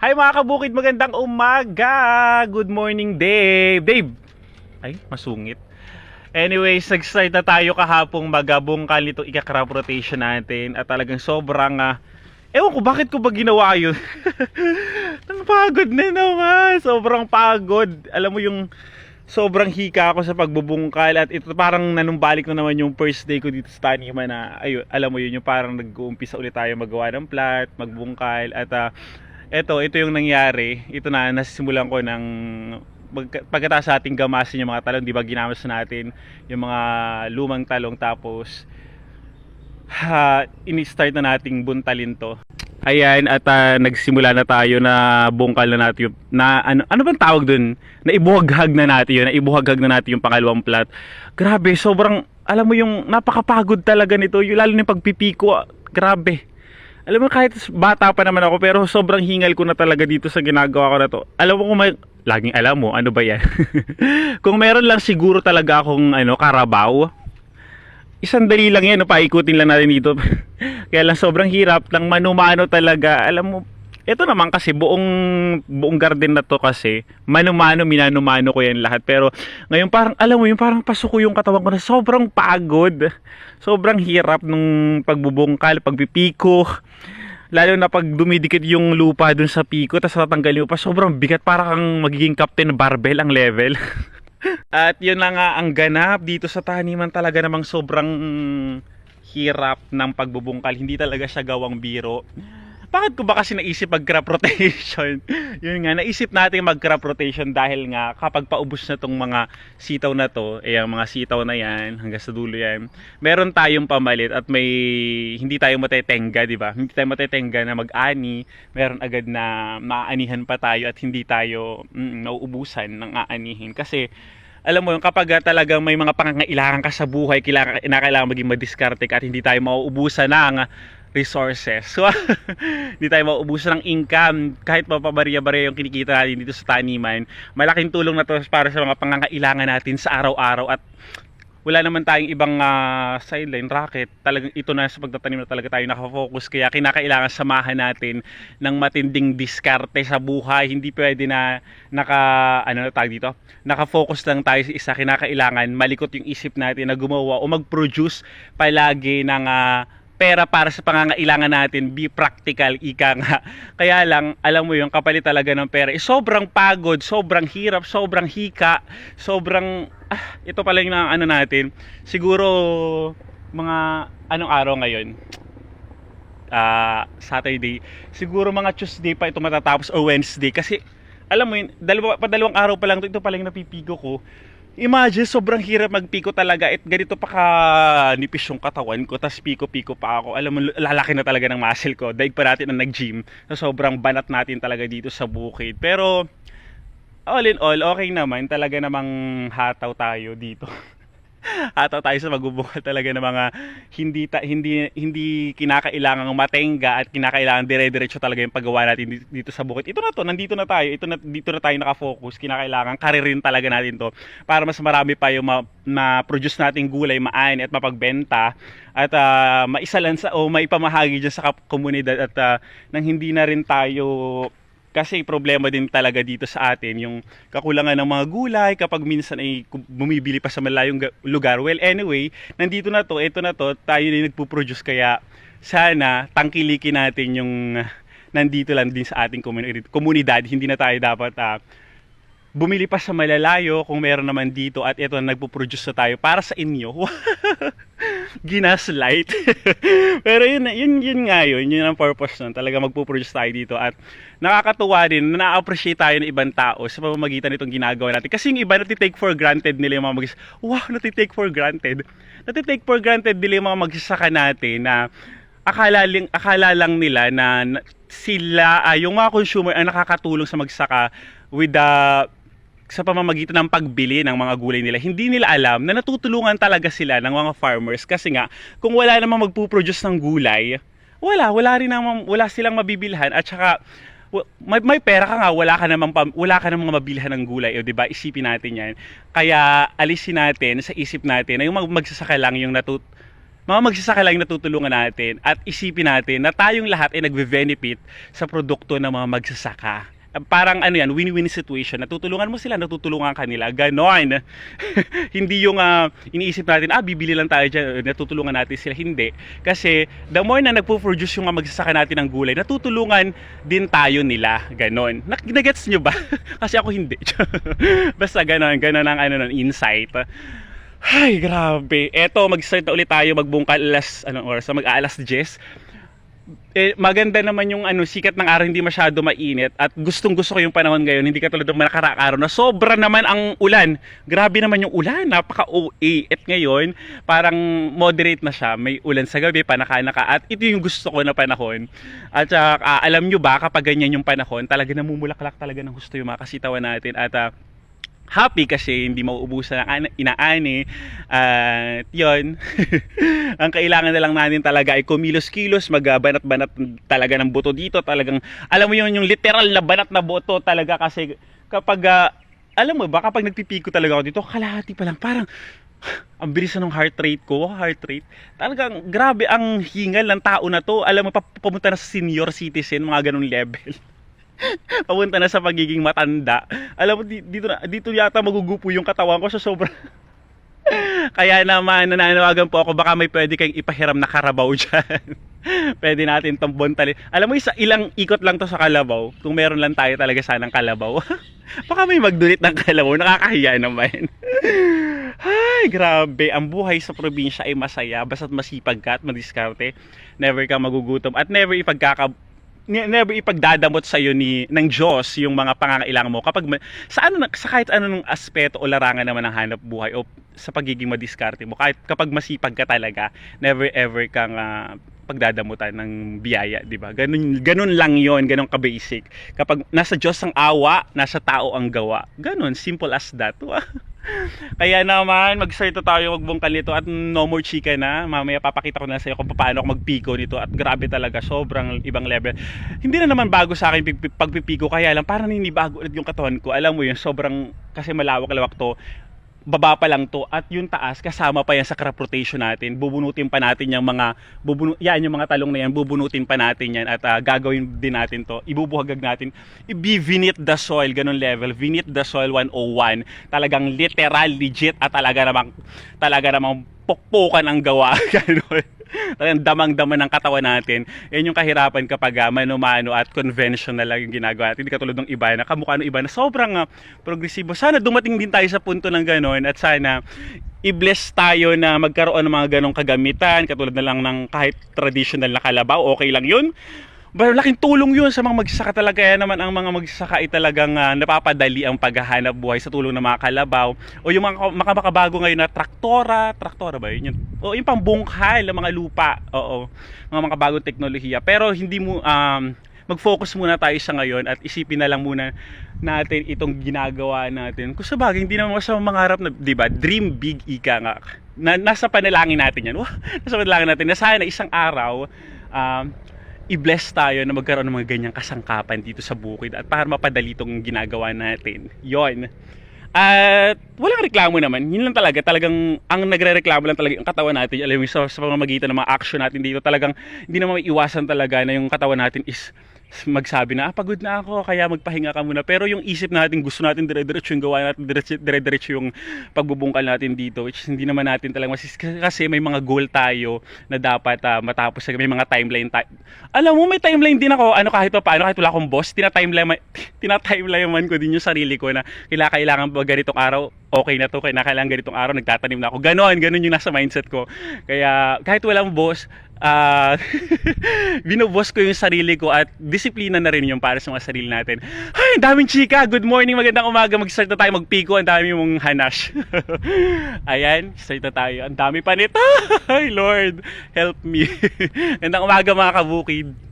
Hi mga kabukid, magandang umaga! Good morning, Dave! Dave! Ay, masungit. Anyways, nag-start na tayo kahapong magabungkal nitong ika-crop rotation natin at talagang sobrang ah, Ewan ko, bakit ko ba ginawa yun? Ang pagod na naman. Sobrang pagod. Alam mo yung sobrang hika ako sa pagbubungkal at ito parang nanumbalik na naman yung first day ko dito sa taniman na ayun, alam mo yun yung parang nag-uumpisa ulit tayo magawa ng plat, magbungkal at ah, eto, ito yung nangyari. Ito na, nasisimulan ko ng pagka- pagkatapos sa ating gamasin yung mga talong, di ba ginamas natin yung mga lumang talong tapos ha, ini-start na nating buntalin to. Ayan, at ah, nagsimula na tayo na bungkal na natin yung, na ano, ano bang tawag dun? Na ibuhaghag na natin yun, na ibuhaghag na natin yung pangalawang plat. Grabe, sobrang, alam mo yung napakapagod talaga nito, yung lalo na yung pagpipiko, ah, grabe. Alam mo kahit bata pa naman ako pero sobrang hingal ko na talaga dito sa ginagawa ko na to. Alam mo kung may laging alam mo ano ba 'yan? kung meron lang siguro talaga akong ano karabaw. Isang dali lang 'yan, paikutin lang natin dito. Kaya lang sobrang hirap lang manumano talaga. Alam mo, ito naman kasi buong buong garden na to kasi mano-mano minano-mano ko yan lahat. Pero ngayon parang alam mo yung parang pasuko yung katawan ko na sobrang pagod. Sobrang hirap nung pagbubungkal pagpipiko. Lalo na pag dumidikit yung lupa dun sa piko tapos tatanggalin mo pa sobrang bigat. Para kang magiging captain barbell ang level. At yun na nga ang ganap dito sa taniman talaga namang sobrang hirap ng pagbubungkal. Hindi talaga siya gawang biro bakit ko ba kasi naisip mag crop rotation? Yun nga, naisip natin mag crop rotation dahil nga kapag paubos na tong mga sitaw na to, eh ang mga sitaw na yan, hanggang sa dulo yan, meron tayong pamalit at may hindi tayo matetenga, di ba? Hindi tayo matetenga na mag-ani, meron agad na maaanihan pa tayo at hindi tayo mm, nauubusan ng aanihin. Kasi alam mo yung kapag talagang may mga pangangailangan ka sa buhay, kailangan, kailangan maging madiskarte ka at hindi tayo mauubusan ng resources. So, hindi tayo mauubusan ng income kahit pa pabariya-bariya yung kinikita natin dito sa taniman. Malaking tulong na to para sa mga pangangailangan natin sa araw-araw at wala naman tayong ibang ah, sideline racket. Talagang ito na sa pagtatanim na talaga tayo nakafocus. Kaya kinakailangan samahan natin ng matinding diskarte sa buhay. Hindi pwede na naka, ano na tawag dito? Nakafocus lang tayo sa isa. Kinakailangan malikot yung isip natin na gumawa o mag-produce palagi ng ah, pera para sa pangangailangan natin, be practical, ika nga. Kaya lang, alam mo yung kapalit talaga ng pera, eh, sobrang pagod, sobrang hirap, sobrang hika, sobrang, ah, ito pala yung ano natin, siguro, mga, anong araw ngayon? Ah, Saturday. Siguro mga Tuesday pa ito matatapos o Wednesday kasi alam mo yun, dalawa, pa dalawang araw pa lang to, ito pa lang yung napipigo ko. Imagine, sobrang hirap magpiko talaga at ganito pa ka nipis yung katawan ko, tas piko-piko pa ako. Alam mo, lalaki na talaga ng muscle ko. Daig pa natin na nag-gym. So, sobrang banat natin talaga dito sa bukid. Pero, all in all, okay naman. Talaga namang hataw tayo dito. hataw tayo sa magbubungal talaga ng mga hindi ta, hindi hindi kinakailangang matenga at kinakailangan dire-diretso talaga yung paggawa natin dito, sa bukid. Ito na to, nandito na tayo. Ito na dito na tayo nakafocus. Kinakailangan karirin talaga natin to para mas marami pa yung ma, ma-produce nating gulay, maani at mapagbenta at ah, maisalansa o maipamahagi dyan sa komunidad at ah, nang hindi na rin tayo kasi problema din talaga dito sa atin yung kakulangan ng mga gulay kapag minsan ay bumibili pa sa malayong ga- lugar. Well, anyway, nandito na to, ito na to, tayo din nagpo-produce kaya sana tangkilikin natin yung nandito lang din sa ating komunidad. Hindi na tayo dapat ah, bumili pa sa malalayo kung meron naman dito at ito nagpo-produce na tayo para sa inyo. Ginaslight. Pero yun, yun, yun nga yun, yun ang purpose nun. Talaga magpo-produce tayo dito at nakakatuwa din na na-appreciate tayo ng ibang tao sa pamamagitan nitong ginagawa natin. Kasi yung iba natitake for granted nila yung mga mag wow, natitake for granted. Natitake for granted nila yung mga magsasaka natin na akala, lang, akala lang nila na sila, ah, yung mga consumer ang nakakatulong sa magsaka with the sa pamamagitan ng pagbili ng mga gulay nila, hindi nila alam na natutulungan talaga sila ng mga farmers kasi nga kung wala namang magpo-produce ng gulay, wala, wala rin namang wala silang mabibilhan at saka may, may pera ka nga, wala ka namang wala ka namang mabilhan ng gulay, o 'di ba? Isipin natin 'yan. Kaya alisin natin sa isip natin na yung mag- magsasaka lang yung natut mga magsasaka lang yung natutulungan natin at isipin natin na tayong lahat ay nagbe-benefit sa produkto ng mga magsasaka. Parang ano yan, win-win situation. Natutulungan mo sila, natutulungan ka nila. Ganon. Hindi yung ah, iniisip natin, ah, bibili lang tayo dyan, natutulungan natin sila. Hindi. Kasi the more na nagpo-produce yung mga magsasaka natin ng gulay, natutulungan din tayo nila. Ganon. Nagets nyo ba? Kasi ako hindi. Basta ganon, ganon ang ano, insight. Ay, grabe. Eto, mag-start na ulit tayo magbungkal alas, anong oras? Mag-aalas 10 eh, maganda naman yung ano, sikat ng araw, hindi masyado mainit at gustong gusto ko yung panahon ngayon, hindi katulad ng nakaraang araw na sobra naman ang ulan. Grabe naman yung ulan, napaka OA. At ngayon, parang moderate na siya. May ulan sa gabi, panaka-naka. At ito yung gusto ko na panahon. At saka, alam nyo ba, kapag ganyan yung panahon, talaga namumulaklak talaga ng gusto yung mga kasitawan natin. At ah, happy kasi hindi mauubusan ang inaani at yun ang kailangan na lang natin talaga ay kumilos-kilos magbanat-banat talaga ng buto dito talagang alam mo yun yung literal na banat na buto talaga kasi kapag ah, alam mo ba kapag nagpipiko talaga ako dito kalahati pa lang parang ang bilis ng heart rate ko, heart rate. Talagang grabe ang hingal ng tao na to. Alam mo, pap- pumunta na sa senior citizen, mga ganong level. papunta na sa pagiging matanda. Alam mo, di- dito, na, dito yata magugupo yung katawan ko sa sobrang... Kaya naman, nananawagan po ako, baka may pwede kayong ipahiram na karabaw dyan. pwede natin tong bontali. Alam mo, isa, ilang ikot lang to sa kalabaw. Kung meron lang tayo talaga sanang kalabaw. baka may magdulit ng kalabaw, nakakahiya naman. Ay, grabe. Ang buhay sa probinsya ay masaya. Basta't masipag ka at madiskarte. Never ka magugutom. At never ipagkaka ne- never ipagdadamot sa iyo ni ng Diyos yung mga pangangailangan mo kapag sa ano sa kahit anong aspeto o larangan naman ng hanap buhay o sa pagiging madiskarte mo kahit kapag masipag ka talaga never ever kang ah, pagdadamutan ng biyaya, 'di ba? Ganun ganun lang 'yon, ganun ka basic. Kapag nasa Diyos ang awa, nasa tao ang gawa. Ganun, simple as that. Kaya naman, mag-start na tayo magbungkal nito at no more chika na. Mamaya papakita ko na sa iyo kung paano ako magpiko nito at grabe talaga, sobrang ibang level. Hindi na naman bago sa akin pagpipiko kaya lang parang ninibago ulit yung katawan ko. Alam mo yun, sobrang kasi malawak-lawak to baba pa lang to at yung taas kasama pa yan sa crop rotation natin. Bubunutin pa natin yung mga bubunu yan yung mga talong na yan bubunutin pa natin yan at ah, gagawin din natin to. Ibubuhagag natin. I-vinit the soil ganun level. Vinit the soil 101 talagang literal legit at talaga namang talaga namang pokpokan ang gawa. Ganun. Talagang damang-dama ng katawan natin. Yan yung kahirapan kapag uh, mano-mano at conventional lang yung ginagawa natin. Hindi katulad ng iba na kamukha ng iba na sobrang ah, progresibo. Sana dumating din tayo sa punto ng gano'n at sana i-bless tayo na magkaroon ng mga ganong kagamitan katulad na lang ng kahit traditional na kalabaw okay lang yun. Pero laking tulong yun sa mga magsasaka talaga. Yan naman ang mga magsasaka ay talagang ah, napapadali ang paghahanap buhay sa tulong ng mga kalabaw. O yung mga makabago ngayon na traktora. Traktora ba yun, yun o yung pambungkal ng mga lupa. Oo. Mga makabagong teknolohiya. Pero hindi mo um, mag-focus muna tayo sa ngayon at isipin na lang muna natin itong ginagawa natin. Kung sa bagay, hindi naman sa mangarap na, di ba, dream big ika nga. Na, nasa panalangin natin yan. Nasa panalangin natin na sana isang araw, um, i-bless tayo na magkaroon ng mga ganyang kasangkapan dito sa bukid at para mapadali itong ginagawa natin. Yon. At walang reklamo naman. Yun lang talaga. Talagang ang nagre-reklamo lang talaga yung katawan natin. Alam mo, sa, sa pamamagitan ng mga action natin dito, talagang hindi naman maiiwasan talaga na yung katawan natin is magsabi na, ah, pagod na ako, kaya magpahinga ka muna. Pero yung isip natin, gusto natin dire-diretso yung gawa natin, dire- dire-diretso yung pagbubungkal natin dito, which hindi naman natin talagang masis kasi may mga goal tayo na dapat ah, matapos. May mga timeline tayo. Alam mo, may timeline din ako, ano kahit pa paano, kahit wala akong boss, tina-timeline, tina-timeline ko din yung sarili ko na kailangan, kailangan ba ganitong araw, okay na to, kaya kailangan ganitong araw, nagtatanim na ako. Ganon, ganon yung nasa mindset ko. Kaya kahit walang boss, ah binubos ko yung sarili ko at disiplina na rin yung para sa mga sarili natin. Ay, daming chika. Good morning, magandang umaga. Mag-start na tayo magpiko. Ang dami mong hanash. Ayan, start na tayo. Ang dami pa nito. Ay, Lord, help me. Magandang umaga mga kabukid.